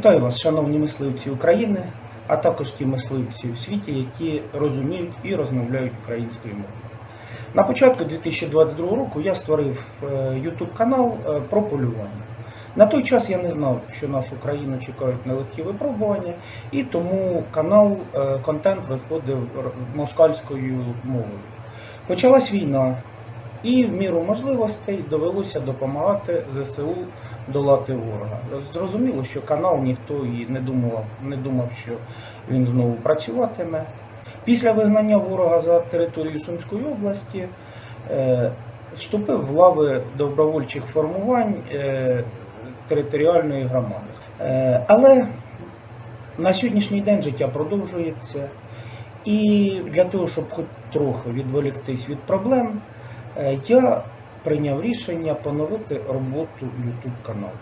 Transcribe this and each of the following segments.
Вітаю вас, шановні мисливці України, а також ті мисливці в світі, які розуміють і розмовляють українською мовою. На початку 2022 року я створив е, YouTube канал е, про полювання. На той час я не знав, що нашу країну чекають нелегкі випробування, і тому канал, е, контент виходив москальською мовою. Почалась війна, і в міру можливостей довелося допомагати ЗСУ долати ворога. Зрозуміло, що канал ніхто і не думав, не думав, що він знову працюватиме. Після вигнання ворога за територію Сумської області е, вступив в лави добровольчих формувань е, територіальної громади. Е, але на сьогоднішній день життя продовжується, і для того, щоб хоч трохи відволіктись від проблем, я прийняв рішення поновити роботу YouTube каналу.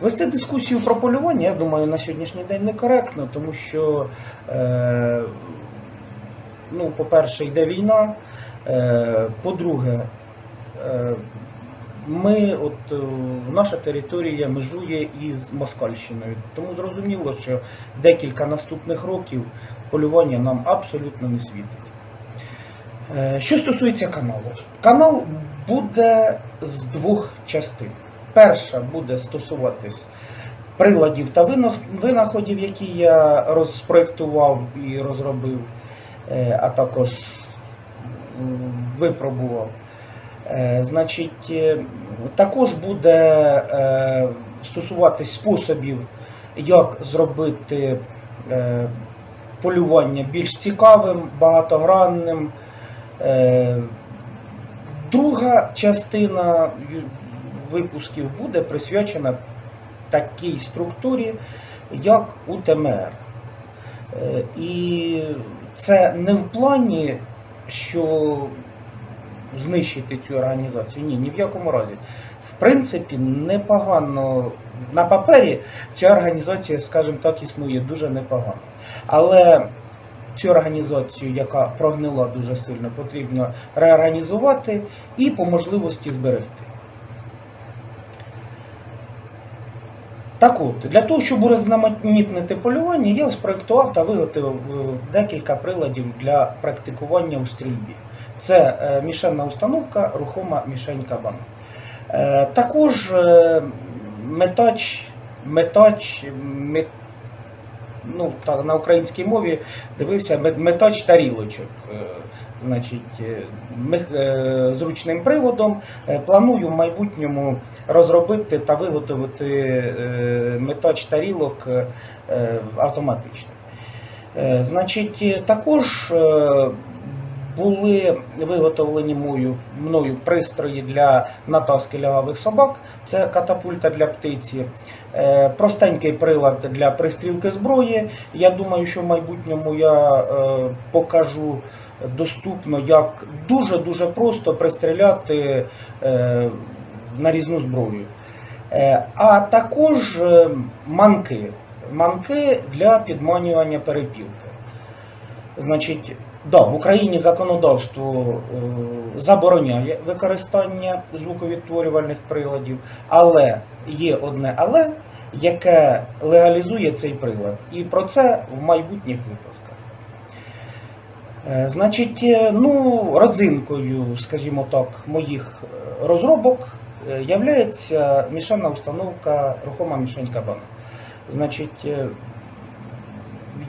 Вести дискусію про полювання, я думаю, на сьогоднішній день некоректно, тому що, е, ну, по-перше, йде війна. Е, по-друге, е, ми, от, е, наша територія межує із Москальщиною. Тому зрозуміло, що декілька наступних років полювання нам абсолютно не світить. Е, Що стосується каналу, канал буде з двох частин. Перша буде стосуватись приладів та винаходів, які я розпроєктував і розробив, е, а також випробував. Е, Значить, також буде стосуватись способів, як зробити полювання більш цікавим, багатогранним. Е, Друга частина випусків буде присвячена такій структурі, як УТМР. Е, І це не в плані, що знищити цю організацію. Ні, ні в якому разі. В принципі, непогано на папері ця організація, скажімо так, існує дуже непогано. Але цю організацію, яка прогнила дуже сильно, потрібно реорганізувати і по можливості зберегти. Так от, для того, щоб урізноманітнити полювання, я спроектував та виготовив е, декілька приладів для практикування у стрільбі. Це е, мішенна установка, рухома мішень кабана. Е, Також метач, метач, мет, ну, так, на українській мові дивився мет- метач тарілочок. Е, Значить, е, е, зручним приводом. Планую в майбутньому розробити та виготовити метач тарілок автоматичний. Е, Значить, також були виготовлені мною, мною пристрої для натаски лягавих собак. Це катапульта для птиці, е, простенький прилад для пристрілки зброї. Я думаю, що в майбутньому я е, покажу доступно, як дуже-дуже просто пристріляти е, нарізну зброю. Е, А також манки. Манки для підманювання перепілки. Значить, да, в Україні законодавство е, забороняє використання звуковідтворювальних приладів, але є одне але, яке легалізує цей прилад. І про це в майбутніх випусках. Е, Значить, е, ну, родзинкою, скажімо так, моїх розробок являється мішана установка рухома мішень кабана. Значить,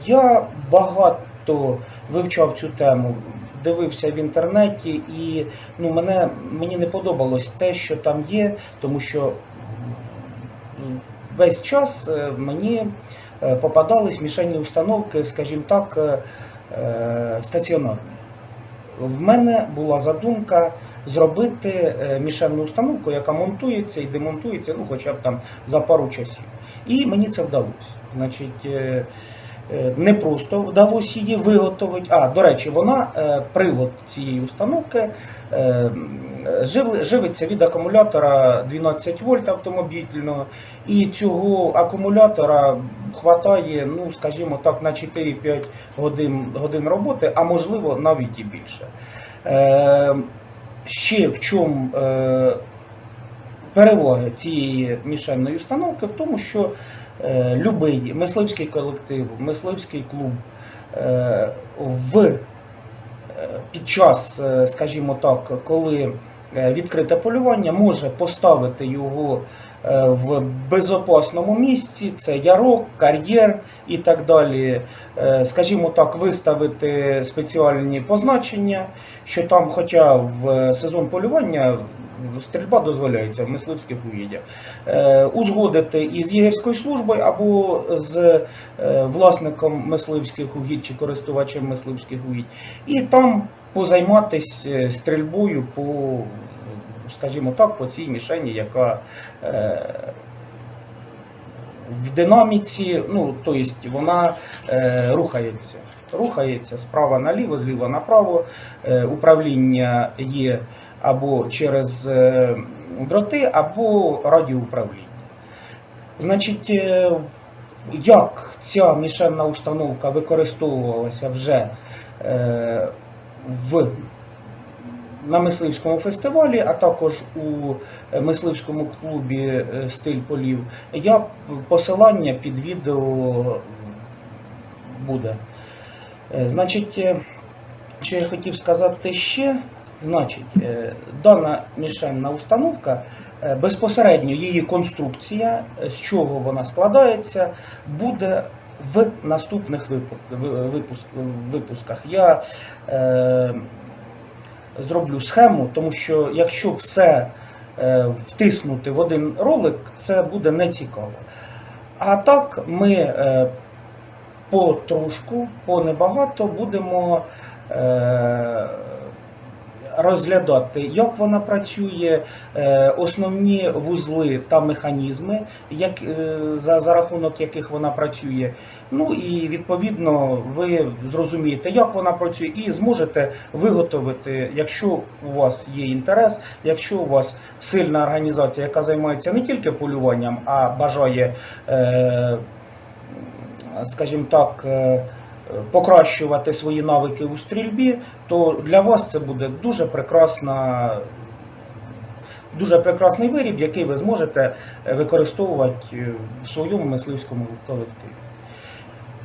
я багато вивчав цю тему, дивився в інтернеті, і ну, мене, мені не подобалось те, що там є, тому що весь час е, мені е, попадались мішенні установки, скажімо так, е, стаціонарні. В мене була задумка зробити мішенну установку, яка монтується і демонтується, ну хоча б там за пару часів. І мені це вдалося. Значить, не просто вдалося її виготовити. А, до речі, вона, е, привод цієї установки, е, живиться від акумулятора 12 вольт автомобільного, і цього акумулятора хватає, ну, скажімо так, на 4-5 годин, годин роботи, а можливо навіть і більше. Е, ще в чому е, переваги цієї мішенної установки в тому, що е, любий мисливський колектив, мисливський клуб е, в, е, під час, е, скажімо так, коли е, відкрите полювання, може поставити його е, в безопасному місці, це ярок, кар'єр і так далі. Е, Скажімо так, виставити спеціальні позначення, що там, хоча в сезон полювання стрільба дозволяється в мисливських угіддях, Е, узгодити із єгерською службою або з е, власником мисливських угідь чи користувачем мисливських угідь, і там позайматися стрільбою по, скажімо так, по цій мішені, яка е, в динаміці, ну, тобто вона е, рухається. Рухається справа наліво, зліва направо. Е, управління є або через е, дроти, або радіоуправління. Значить, е, як ця мішенна установка використовувалася вже е, в на мисливському фестивалі, а також у мисливському клубі Стиль полів. Я посилання під відео буде. Значить, що я хотів сказати ще, значить, е, дана мішенна установка е, безпосередньо її конструкція, е, з чого вона складається, буде в наступних випу- ви- випуск- випусках. Я зроблю схему, тому що якщо все втиснути в один ролик, це буде нецікаво. А так ми потрошку, понебагато будемо розглядати, як вона працює, е, основні вузли та механізми, як, е, за, за рахунок яких вона працює. Ну і відповідно ви зрозумієте, як вона працює, і зможете виготовити, якщо у вас є інтерес, якщо у вас сильна організація, яка займається не тільки полюванням, а бажає, е, скажімо так, покращувати свої навики у стрільбі, то для вас це буде дуже прекрасна. Дуже прекрасний виріб, який ви зможете е, використовувати е, в своєму мисливському колективі.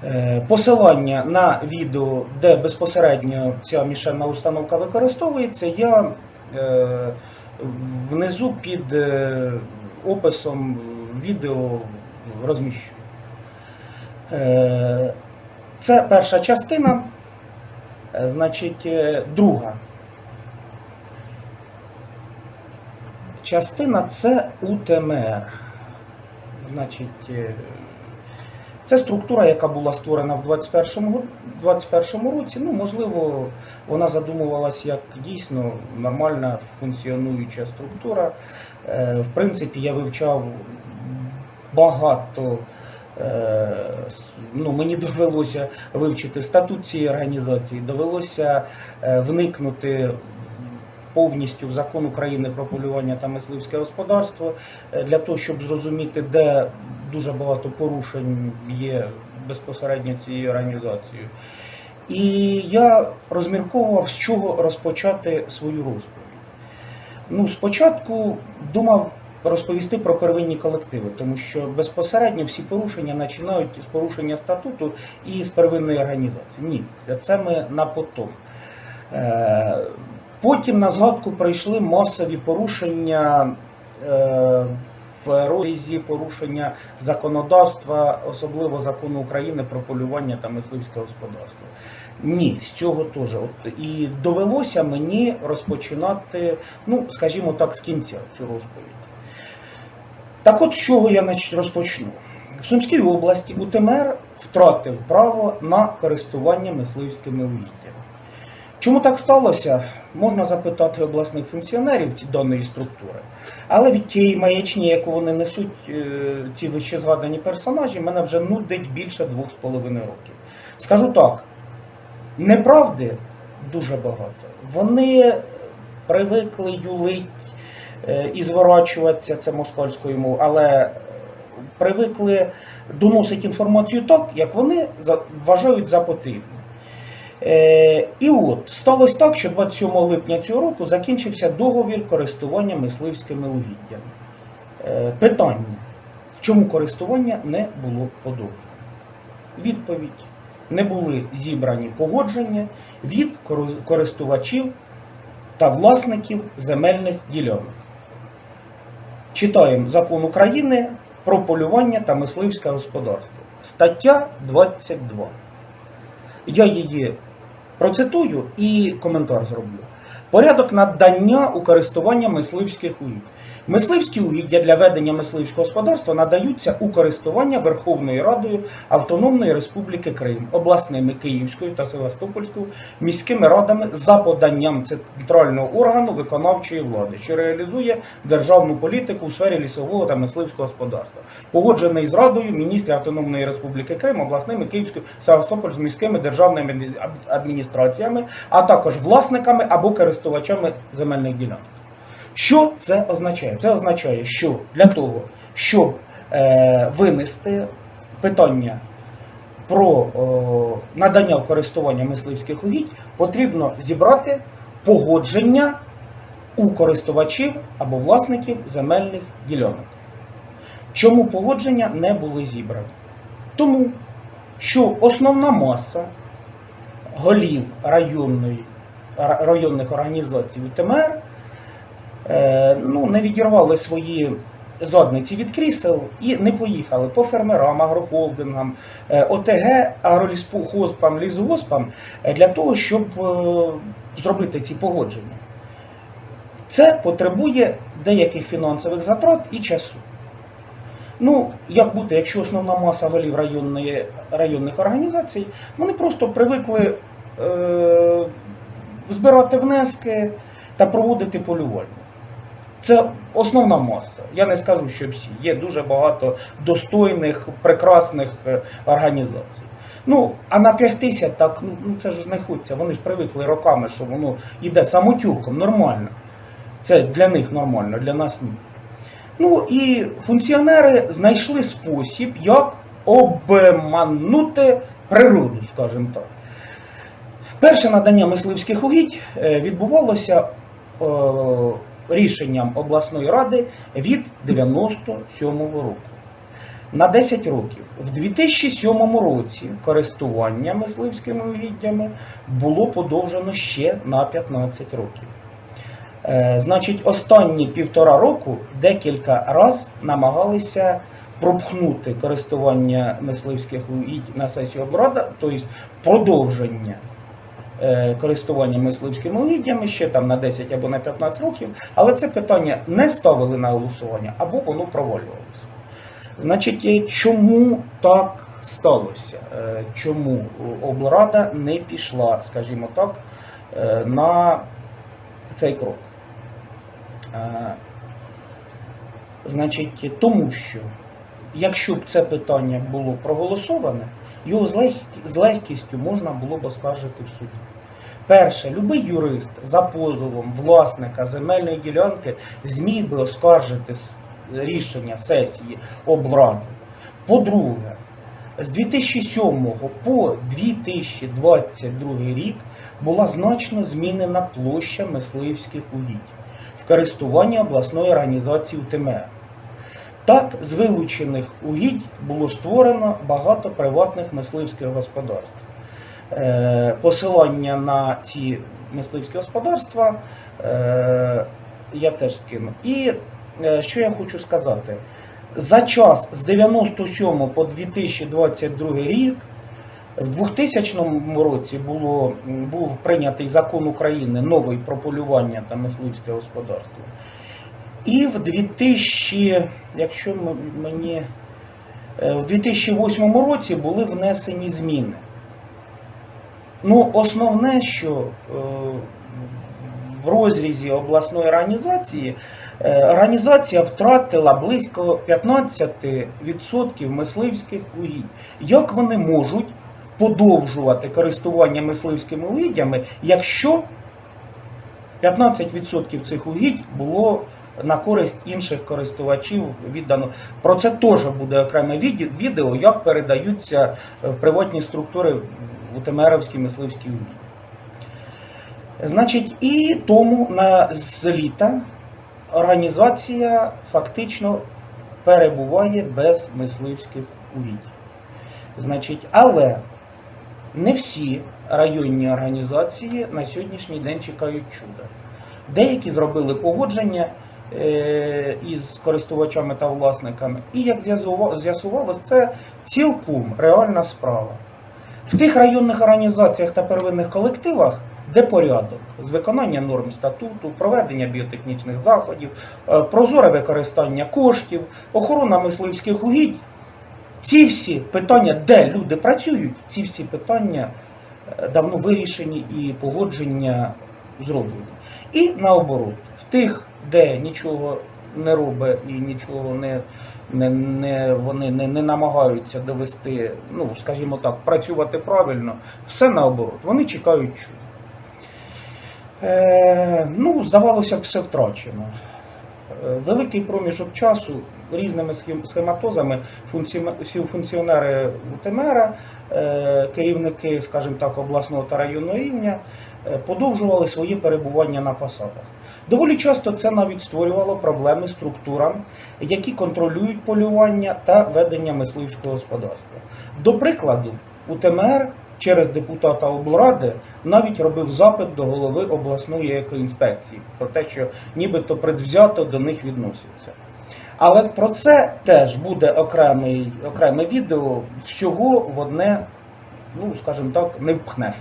Е, Посилання на відео, де безпосередньо ця мішенна установка використовується, я внизу під описом відео розміщу. Це перша частина. Е, Значить, е, друга. Частина це УТМР. Значить, е, це структура, яка була створена в 2021 році. Ну, можливо, вона задумувалась як дійсно нормальна функціонуюча структура. В принципі, я вивчав багато. Е, Ну, мені довелося вивчити статут цієї організації, довелося е, вникнути повністю в закон України про полювання та мисливське господарство е, для того, щоб зрозуміти, де дуже багато порушень є безпосередньо цією організацією. І я розмірковував, з чого розпочати свою розповідь. Ну, спочатку думав розповісти про первинні колективи, тому що безпосередньо всі порушення починають з порушення статуту і з первинної організації. Ні, це ми на потом. Е, Потім на згадку прийшли масові порушення е, в розрізі порушення законодавства, особливо закону України про полювання та мисливське господарство. Ні, з цього теж. От, і довелося мені розпочинати, ну, скажімо так, з кінця цю розповідь. Так от з чого я нач- розпочну? В Сумській області УТМР втратив право на користування мисливськими угіддями. Чому так сталося, можна запитати обласних функціонерів даної структури. Але від тієї маячні, яку вони несуть, е, ці вище згадані персонажі, мене вже нудить більше двох з половиною років. Скажу так, неправди дуже багато. Вони привикли юлить і зворачуватися, це москальською мовою, але привикли доносити інформацію так, як вони вважають за потрібне. Е, і от сталося так, що 27 липня цього року закінчився договір користування мисливськими угіддями. Е, питання. чому користування не було подовжено? Відповідь. Не були зібрані погодження від користувачів та власників земельних ділянок. Читаємо закон України про полювання та мисливське господарство. Стаття 22. Я її процитую і коментар зроблю. Порядок надання у користування мисливських угідь. Мисливські угіддя для ведення мисливського господарства надаються у користування Верховною Радою Автономної Республіки Крим, обласними Київською та Севастопольською міськими радами за поданням центрального органу виконавчої влади, що реалізує державну політику у сфері лісового та мисливського господарства, погоджений з Радою міністрів Автономної Республіки Крим, обласними Київською Севастопольською міськими державними адміністраціями, а також власниками або користувачами земельних ділянок. Що це означає? Це означає, що для того, щоб е, винести питання про о, надання користування мисливських угідь, потрібно зібрати погодження у користувачів або власників земельних ділянок. Чому погодження не були зібрані? Тому що основна маса голів районної, районних організацій УТМР ну, не відірвали свої задниці від крісел і не поїхали по фермерам, агрохолдингам, е, ОТГ, агроліспохозпам, лісгоспам е, для того, щоб е, зробити ці погодження. Це потребує деяких фінансових затрат і часу. Ну, як бути, якщо основна маса голів районної, районних організацій, вони просто привикли е, збирати внески та проводити полювання. Це основна маса. Я не скажу, що всі. Є дуже багато достойних, прекрасних е, організацій. Ну, а напрягтися так, ну ну, це ж не хочеться. Вони ж привикли роками, що воно йде самотюком, нормально. Це для них нормально, для нас ні. Ну і функціонери знайшли спосіб, як обманути природу, скажімо так. Перше надання мисливських угідь е, відбувалося е, рішенням обласної ради від 97-го року. На 10 років. В 2007 році користування мисливськими угіддями було подовжено ще на 15 років. Е, Значить, останні півтора року декілька раз намагалися пропхнути користування мисливських угідь на сесію облрада, тобто продовження користування мисливськими угіддями ще там на 10 або на 15 років, але це питання не ставили на голосування або воно провалювалося. Значить, е, чому так сталося? Е, Чому облрада не пішла, скажімо так, е, на цей крок? Е, Значить, тому що якщо б це питання було проголосоване, його з, лег- з легкістю можна було б оскаржити в суді. Перше, любий юрист за позовом власника земельної ділянки зміг би оскаржити рішення сесії облради. По-друге, з 2007 по 2022 рік була значно змінена площа мисливських угідь в користуванні обласної організації УТМР. Так, з вилучених угідь було створено багато приватних мисливських господарств. Е, Посилання на ці мисливські господарства е, я теж скину. І е, що я хочу сказати? За час з 97 по 2022 рік в 2000 році було, був прийнятий закон України новий про полювання та мисливське господарство. І в 2000, якщо мені е, в 2008 році були внесені зміни. Ну, основне, що е, в розрізі обласної організації е, організація втратила близько 15% мисливських угідь. Як вони можуть подовжувати користування мисливськими угіддями, якщо 15% цих угідь було на користь інших користувачів віддано. Про це теж буде окреме відео, як передаються в приватні структури УТМРовські мисливські угіддя. Значить, і тому на з літа організація фактично перебуває без мисливських угідь. Значить, але не всі районні організації на сьогоднішній день чекають чуда. Деякі зробили погодження е, із користувачами та власниками, і як з'ясувалось, це цілком реальна справа. В тих районних організаціях та первинних колективах, де порядок з виконання норм статуту, проведення біотехнічних заходів, е, прозоре використання коштів, охорона мисливських угідь, ці всі питання, де люди працюють, ці всі питання е, давно вирішені і погодження зроблені. І наоборот, в тих, де нічого не робить і нічого не, не, не вони не, не намагаються довести, ну скажімо так, працювати правильно, все наоборот, вони чекають чуда. Е, ну, здавалося все втрачено. Е, Великий проміжок часу різними схематозами функціонери УТМР, е, керівники, скажімо так, обласного та районного рівня е, подовжували своє перебування на посадах. Доволі часто це навіть створювало проблеми структурам, які контролюють полювання та ведення мисливського господарства. До прикладу, УТМР через депутата облради навіть робив запит до голови обласної екоінспекції про те, що нібито предвзято до них відносяться. Але про це теж буде окремий, окреме відео, всього в одне, ну скажімо так, не впхнеш.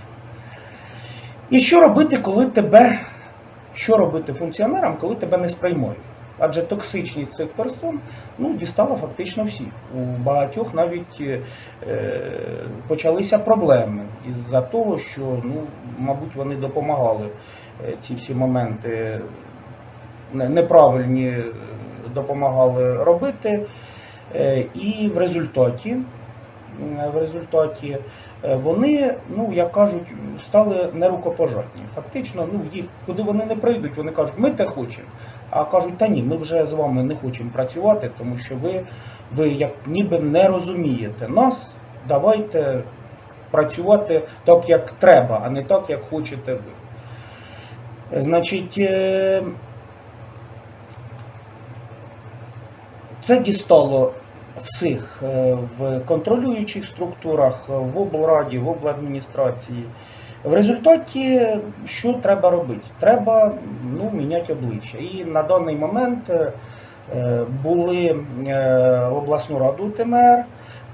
І що робити, коли тебе, що робити функціонерам, коли тебе не сприймають? Адже токсичність цих персон ну, дістала фактично всіх. У багатьох навіть е, почалися проблеми із-за того, що, ну, мабуть, вони допомагали е, ці всі моменти неправильні е, допомагали робити. Е, І в результаті, в результаті е, вони, ну як кажуть, стали нерукопожатні. Фактично, ну їх куди вони не прийдуть, вони кажуть, ми те хочемо. А кажуть, та ні, ми вже з вами не хочемо працювати, тому що ви, ви як ніби не розумієте нас. Давайте працювати так, як треба, а не так, як хочете ви. Е, Значить, е, це дістало всіх е, в контролюючих структурах, в облраді, в обладміністрації. В результаті що треба робити? Треба ну, міняти обличчя. І на даний момент е, були е, обласну раду ТМР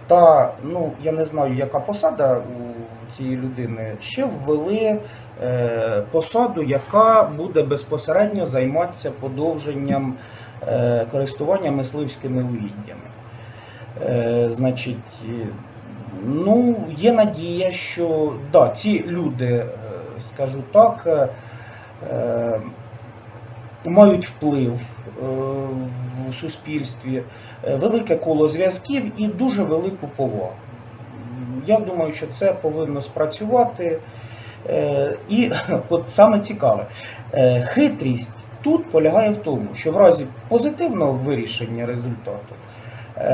та ну, я не знаю, яка посада у цієї людини, ще ввели посаду, яка буде безпосередньо займатися подовженням користування мисливськими угіддями. Е, значить, ну, є надія, що да, ці люди, е, скажу так, е, мають вплив в суспільстві, велике коло зв'язків і дуже велику повагу. Я думаю, що це повинно спрацювати. І от саме цікаве, хитрість тут полягає в тому, що в разі позитивного вирішення результату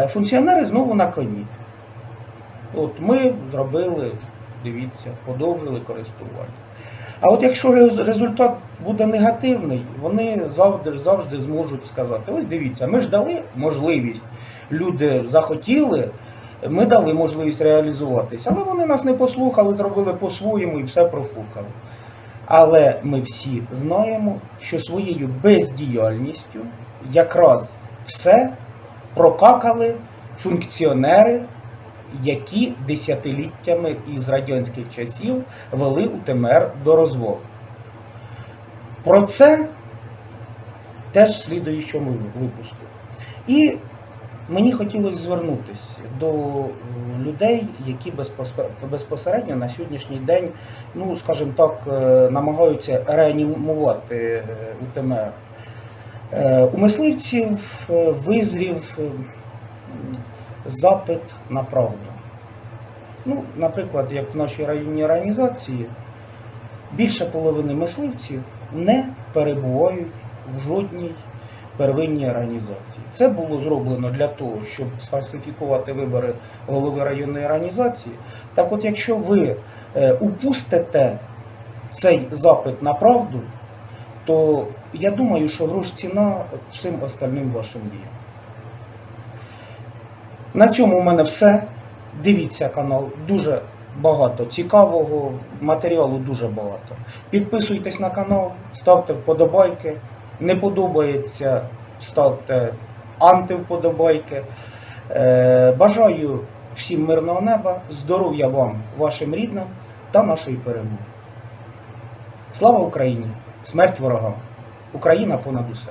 функціонери знову на коні. От ми зробили, дивіться, подовжили користування. А от якщо результат буде негативний, вони завжди, завжди зможуть сказати: ось дивіться, ми ж дали можливість, люди захотіли, ми дали можливість реалізуватися, але вони нас не послухали, зробили по-своєму і все профукали. Але ми всі знаємо, що своєю бездіяльністю якраз все прокакали функціонери, які десятиліттями із радянських часів вели УТМР до розвалу. Про це теж в слідуючому випуску. І мені хотілося звернутися до е, людей, які безпосередньо- безпосередньо на сьогоднішній день, ну скажімо так, е, намагаються реанімувати е, УТМР. Е, У мисливців е, визрів е, запит на правду. Ну, наприклад, як в нашій районній організації, більше половини мисливців не перебувають в жодній первинній організації. Це було зроблено для того, щоб сфальсифікувати вибори голови районної організації. Так от, якщо ви упустите цей запит на правду, то я думаю, що грош ціна всім остальним вашим діям. На цьому у мене все. Дивіться канал, дуже багато цікавого, матеріалу дуже багато. Підписуйтесь на канал, ставте вподобайки. Не подобається, ставте антивподобайки. Е, бажаю всім мирного неба, здоров'я вам, вашим рідним та нашої перемоги. Слава Україні! Смерть ворогам! Україна понад усе!